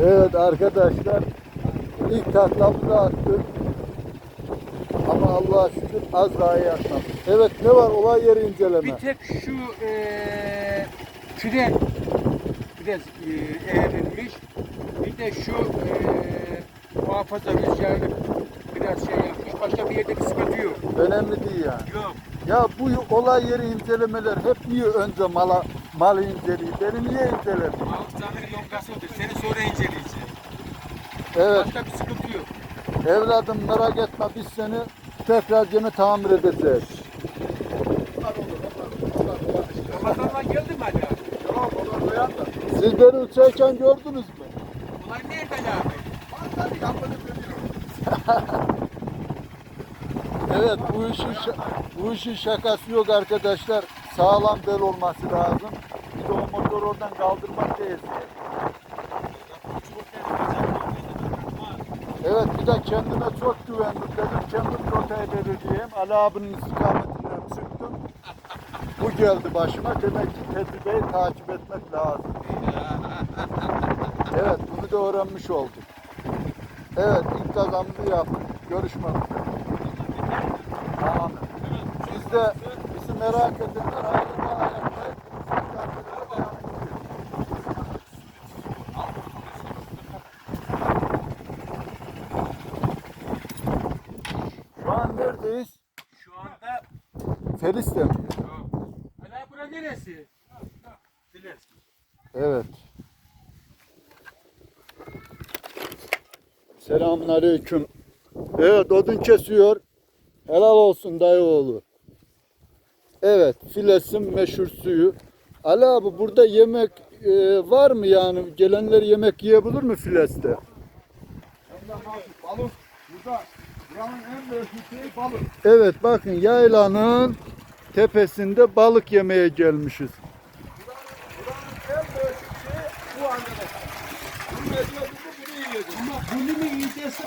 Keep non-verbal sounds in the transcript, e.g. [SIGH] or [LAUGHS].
Evet arkadaşlar ilk taklamızı attık. Ama Allah'a şükür az daha iyi atmadık. Evet ne var olay yeri inceleme. Bir tek şu eee küre biraz eee, eğrilmiş. Bir de şu eee muhafaza rüzgarlı biraz şey yapmış. Başka bir yerde bir sıkıntı yok. Önemli değil yani. Yok. Ya bu olay yeri incelemeler hep niye önce mala, malı inceliyor? Beni niye incelemiyor? Mahmut Zamir'in yongası odur. Seni sonra inceleyeceğiz. Evet Başka bir sıkıntı yok. evladım merak etme biz seni tekrar yine tamir edeceğiz. Ramazan'dan geldi mi Ali abi? Siz beni uçarken gördünüz mü? Olay nerede Ali abi? [LAUGHS] Evet bu işin bu işin şakası yok arkadaşlar. Sağlam bel olması lazım. Bir de o motoru oradan kaldırmak değil. Evet bir de kendime çok güvendim dedim. Kendim rotayı belirleyeyim. Ali abinin istikametinden çıktım. Bu geldi başıma. Demek ki tecrübeyi takip etmek lazım. Evet bunu da öğrenmiş olduk. Evet ilk kazanımızı yaptık. Görüşmek üzere. Tamam. Siz de merak edenler Şu an neredeyiz? Şu anda Felis'te mi? Abi bura neresi? Bilir. Evet. Selamun aleyküm. Evet odun kesiyor. Helal olsun dayıoğlu. Evet filesin meşhur suyu. Ali abi burada yemek e, var mı yani? Gelenler yemek yiyebilir mi fileste? Balık burada buranın en büyük şeyi balık. Evet bakın yaylanın tepesinde balık yemeye gelmişiz. Buranın en büyük şeyi bu arkadaşlar. Bunu yiyorduk. Ama bunu mu yiyeceksin